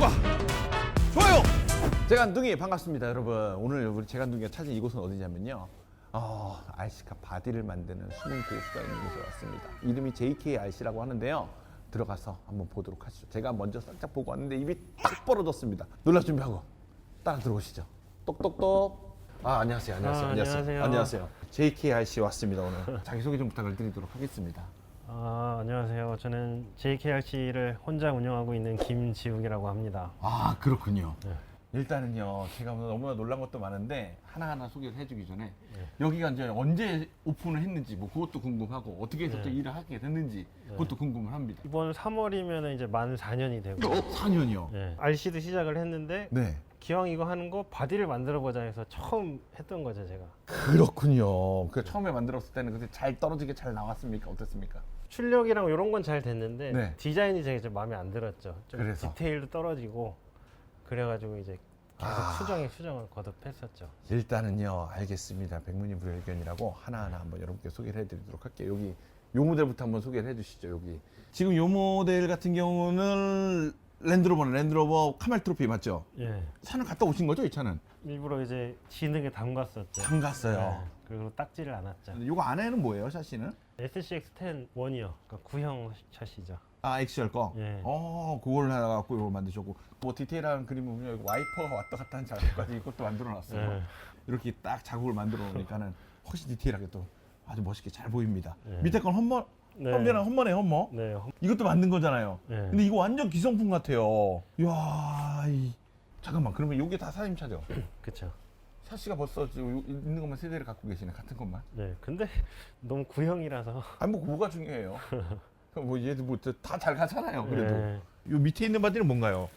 구독과 좋아요. 재간둥이 반갑습니다, 여러분. 오늘 우리 재간둥이가 찾은 이곳은 어디냐면요. 어, RC카 바디를 만드는 숨은 고수가 있는 곳에 왔습니다. 이름이 JKRC라고 하는데요. 들어가서 한번 보도록 하시죠. 제가 먼저 살짝 보고 왔는데 입이 딱 벌어졌습니다. 놀랄 준비하고 따라 들어오시죠. 똑똑똑. 아 안녕하세요, 안녕하세요, 아, 안녕하세요, 안녕하세요. 안녕하세요. JKRC 왔습니다 오늘. 자기 소개 좀 부탁을 드리도록 하겠습니다. 아, 안녕하세요. 저는 JKRC를 혼자 운영하고 있는 김지욱이라고 합니다. 아 그렇군요. 네. 일단은요 제가 오늘 너무나 놀란 것도 많은데 하나하나 소개를 해주기 전에 네. 여기가 이제 언제 오픈을 했는지 뭐 그것도 궁금하고 어떻게 해서 또 네. 일을 하게 됐는지 그것도 궁금을 합니다. 이번 3월이면 이제 만 4년이 되고 4년이요. 네. RC도 시작을 했는데 네. 기왕 이거 하는 거 바디를 만들어 보자 해서 처음 했던 거죠, 제가. 그렇군요. 그 처음에 만들었을 때는 근데 잘 떨어지게 잘 나왔습니까? 어땠습니까? 출력이랑 이런 건 잘 됐는데 네. 디자인이 제가 좀 마음에 안 들었죠. 좀 그래서? 디테일도 떨어지고 그래가지고 이제 계속 아. 수정에 수정을 거듭했었죠. 일단은요 알겠습니다. 백문이 불여일견이라고 하나하나 한번 여러분께 소개를 해드리도록 할게요. 여기 요 모델부터 한번 소개를 해주시죠. 여기 지금 요 모델 같은 경우는 랜드로버는 랜드로버 카멜 트로피 맞죠? 예. 차는 갔다 오신 거죠 이 차는? 일부러 이제 지능에 담갔었죠. 담갔어요. 네. 그리고 딱지를 안 왔죠. 요거 안에는 뭐예요 샤시는? SCX10 원이요. 그러니까 구형 샷이죠. 아 엑시얼 거. 예. 어 그걸 해갖고 이걸 만드셨고 뭐 디테일한 그림을 보면 여기 와이퍼가 왔다 갔다 하는 자국까지 이것도 만들어 놨어요. 예. 이렇게 딱 자국을 만들어 놓으니까는 훨씬 디테일하게 또 아주 멋있게 잘 보입니다. 예. 밑에 건 험머, 네. 험비랑 험머네 험머. 네. 험- 이것도 만든 거잖아요. 네. 근데 이거 완전 기성품 같아요. 이야, 이... 잠깐만 그러면 이게 다 사장님 차죠? 그쵸. 샤시가 벌써 지금 요- 있는 것만 세대를 갖고 계시네 같은 것만. 네. 근데 너무 구형이라서. 아니 뭐 뭐가 중요해요? 그럼 뭐 얘도 뭐 다 잘 가잖아요. 그래도. 네. 요 밑에 있는 바디는 뭔가요?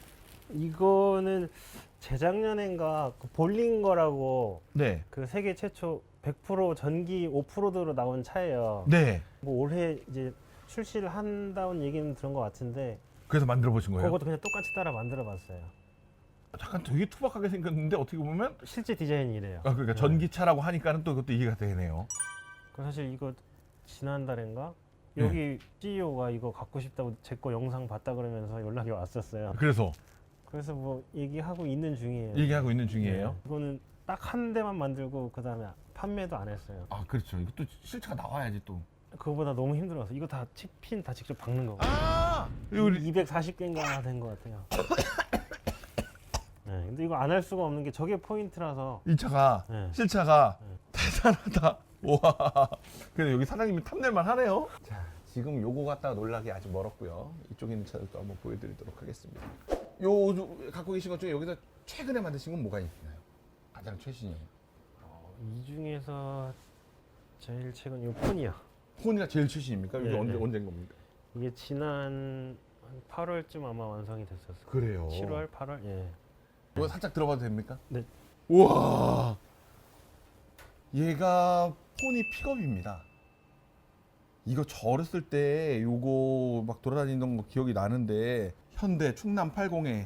이거는 재작년인가 그 볼링거라고 네. 그 세계 최초 100% 전기 오프로드로 나온 차예요. 네. 뭐 올해 이제 출시를 한다는 얘기는 들은 것 같은데 그래서 만들어 보신 거예요? 그것도 그냥 똑같이 따라 만들어 봤어요. 잠깐 되게 투박하게 생겼는데 어떻게 보면 실제 디자인이 이래요. 아 그러니까 네. 전기차라고 하니까는 또 그것도 이해가 되네요. 그 사실 이거 지난달인가 네. 여기 CEO가 이거 갖고 싶다고 제 거 영상 봤다 그러면서 연락이 왔었어요. 그래서 그래서 뭐 얘기하고 있는 중이에요. 얘기하고 있는 중이에요. 네. 이거는 딱 한 대만 만들고 그 다음에 판매도 안 했어요. 아 그렇죠. 이것도 실체가 나와야지 또. 그거보다 너무 힘들어서 이거 다 칩핀 다 직접 박는 거고. 아 이거 우리 240개인가 된 것 같아요. 네, 근데 이거 안 할 수가 없는 게 저게 포인트라서 이 차가 네. 실차가 네. 대단하다. 와. 근데 여기 사장님이 탐낼만 하네요. 자, 지금 요거 갖다가 놀라기 아직 멀었고요. 이쪽에 있는 차들도 한번 보여드리도록 하겠습니다. 요 저- 갖고 계신 것 중에 여기서 최근에 만드신 건 뭐가 있나요? 가장 최신이에요. 어, 이 중에서 제일 최근 이 폰이요. 폰이가 제일 최신입니까? 이게 네, 언제 네. 언제인 겁니까? 이게 지난 한 8월쯤 아마 완성이 됐었어요. 그래요. 7월, 8월, 예. 이거 살짝 들어봐도 됩니까? 네. 우와. 얘가 폰이 픽업입니다. 이거 저 어렸을 때 요거 막 돌아다니던 거 기억이 나는데 현대 충남 80에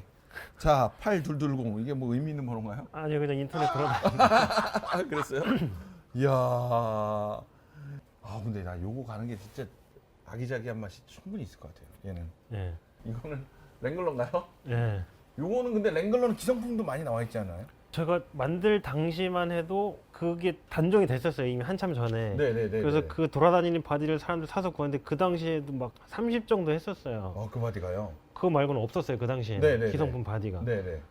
자, 8220 이게 뭐 의미 있는 번호인가요? 아니요, 그냥 인터넷 들어다. 아, 그랬어요? 이야. 아, 근데 나 요거 가는 게 진짜 아기자기한 맛이 충분히 있을 것 같아요. 얘는. 예, 이거는 랭글러인가요? 예. 요거는 근데 랭글러는 기성품도 많이 나와 있지 않아요? 제가 만들 당시만 해도 그게 단종이 됐었어요. 이미 한참 전에. 네네네. 그래서 그 돌아다니는 바디를 사람들 사서 구하는데 그 당시에도 막 30 정도 했었어요. 어, 그 바디가요? 그거 말고는 없었어요. 그 당시에 네네네. 기성품 바디가. 네네.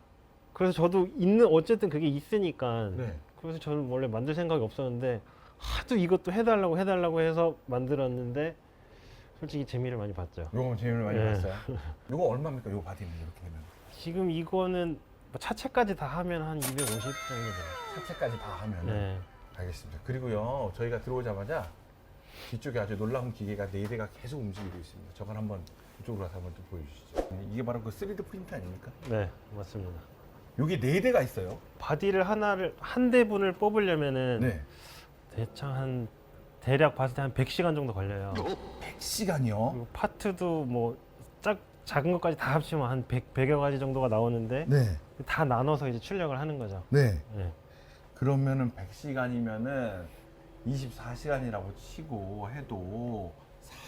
그래서 저도 있는 어쨌든 그게 있으니까. 네. 그래서 저는 원래 만들 생각이 없었는데 하도 이것도 해달라고 해달라고 해서 만들었는데 솔직히 재미를 많이 봤죠. 요거 재미를 많이 네. 봤어요. 요거 얼마입니까? 요 바디는 이렇게 되면. 지금 이거는 뭐 차체까지 다 하면 한 250 정도 돼요. 차체까지 다 하면. 네. 알겠습니다. 그리고요, 저희가 들어오자마자 뒤쪽에 아주 놀라운 기계가 네 대가 계속 움직이고 있습니다. 저건 한번 이쪽으로 가서 한번 또 보여주시죠. 이게 바로 그 3D 프린트 아닙니까? 네, 맞습니다. 요게 네 대가 있어요. 바디를 하나를 한 대분을 뽑으려면은 네. 대충 한 대략 봤을 때 한 100시간 정도 걸려요. 100시간이요. 그리고 파트도 뭐 작, 작은 것까지 다 합치면 한 100, 100여 가지 정도가 나오는데 네. 다 나눠서 이제 출력을 하는 거죠. 네. 네. 그러면은 100시간이면은 24시간이라고 치고 해도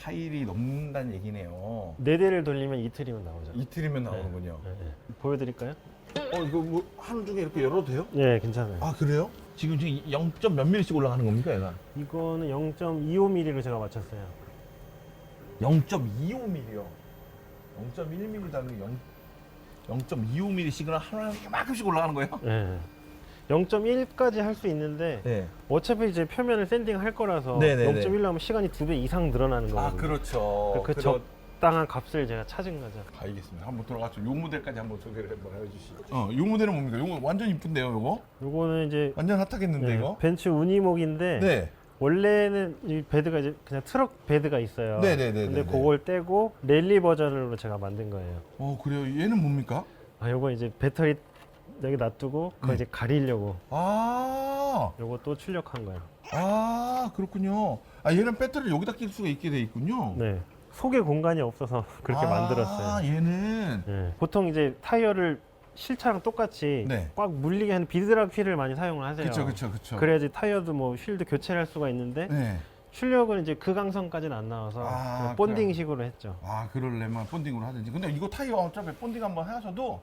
4일이 넘는다는 얘기네요. 네 대를 돌리면 이틀이면 나오죠. 이틀이면 나오는군요. 네, 네. 보여드릴까요? 어 이거 뭐 하루 중에 이렇게 열어도 돼요? 네, 괜찮아요. 아 그래요? 지금 지금 0점 몇 밀리씩 올라가는 겁니까 얘가? 이거는 0.25mm로 제가 맞췄어요. 0.25mm요. 0.1mm 다는 0 0.25mm씩은 하루에 이만큼씩 올라가는 거예요? 네. 0.1까지 할 수 있는데 네. 어차피 이제 표면을 샌딩 할 거라서 네네네. 0.1로 하면 시간이 두 배 이상 늘어나는 거예요. 아 그렇죠. 그 적당한 값을 제가 찾은 거죠. 알겠습니다. 한번 들어가서 요 모델까지 한번 소개를 한번 해주시죠. 어, 요 모델은 뭡니까? 요거 완전 이쁜데요, 요거? 요거는 이제 완전 핫하겠는데 네, 이거? 벤츠 우니목인데 네. 원래는 이 베드가 이제 그냥 트럭 베드가 있어요. 네네네네네. 근데 그걸 떼고 랠리 버전으로 제가 만든 거예요. 어 그래요. 얘는 뭡니까? 아 요거 이제 배터리 여기 놔두고 그거 네. 이제 가리려고 아, 또 출력한 거예요. 아 그렇군요. 아 얘는 배터리를 여기다 낄 수가 있게 돼 있군요. 네. 속에 공간이 없어서 그렇게 아, 만들었어요. 얘는 네. 보통 이제 타이어를 실차랑 똑같이 네. 꽉 물리게 하는 비드락 휠을 많이 사용을 하세요. 그렇죠, 그렇죠, 그렇죠. 그래야지 타이어도 뭐 휠도 교체를 할 수가 있는데 네. 출력은 이제 그 강성까지는 안 나와서 아, 그냥 본딩식으로 했죠. 아 그럴래면 본딩으로 하든지. 근데 이거 타이어 어차피 본딩 한번 하셔도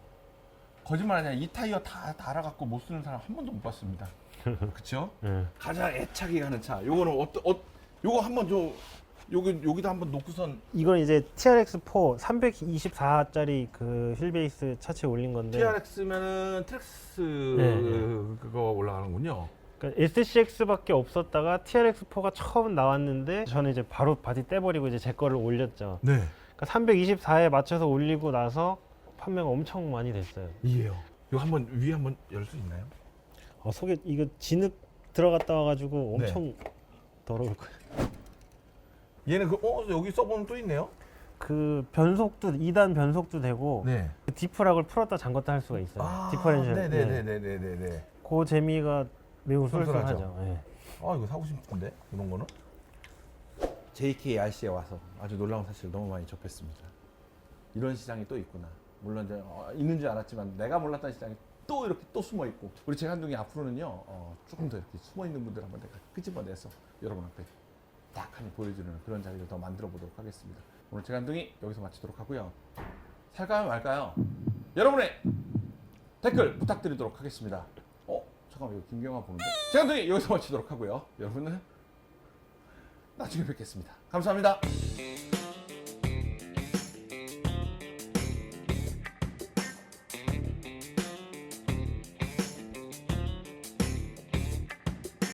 거짓말 아니야. 이 타이어 다 달아갖고 못 쓰는 사람 한 번도 못 봤습니다. 그렇죠? 네. 가장 애착이 가는 차. 요거는 어떠 어 요거 한번 저 여기 여기다 한번 놓고선 이건 이제 TRX4 324짜리 그 휠베이스 차체 올린 건데 TRX면은 트랙스 네, 그거 올라가는군요. 그러니까 SCX밖에 없었다가 TRX4가 처음 나왔는데 저는 이제 바로 바디 떼버리고 이제 제 거를 올렸죠. 네. 그러니까 324에 맞춰서 올리고 나서 판매가 엄청 많이 됐어요. 이해요. 이거 한번 위에 한번 열 수 있나요? 어, 속에 이거 진흙 들어갔다 와가지고 네. 엄청 더러울 거예요. 얘는 그 어 여기 써보는 또 있네요. 그 변속도 2단 변속도 되고 네. 그 디프락을 풀었다 잠궜다 할 수가 있어요. 디퍼렌셜. 네. 네네네네네네. 그 재미가 매우 쏠쏠하죠. 쏠쏠하죠. 예. 아 이거 사고 싶은데 이런 거는. JKRC에 와서 아주 놀라운 사실 너무 많이 접했습니다. 이런 시장이 또 있구나. 물론 이제 어, 있는 줄 알았지만 내가 몰랐던 시장이 또 이렇게 또 숨어 있고 우리 재간둥이 앞으로는요 어, 조금 더 이렇게 숨어 있는 분들 한번 내가 끄집어내서 여러분 앞에 딱 하니 보여주는 그런 자리를 더 만들어 보도록 하겠습니다. 오늘 재간둥이 여기서 마치도록 하고요. 살까요 말까요? 여러분의 댓글 부탁드리도록 하겠습니다. 어 잠깐만 이거 김경화 보는데 재간둥이 여기서 마치도록 하고요. 여러분은 나중에 뵙겠습니다. 감사합니다.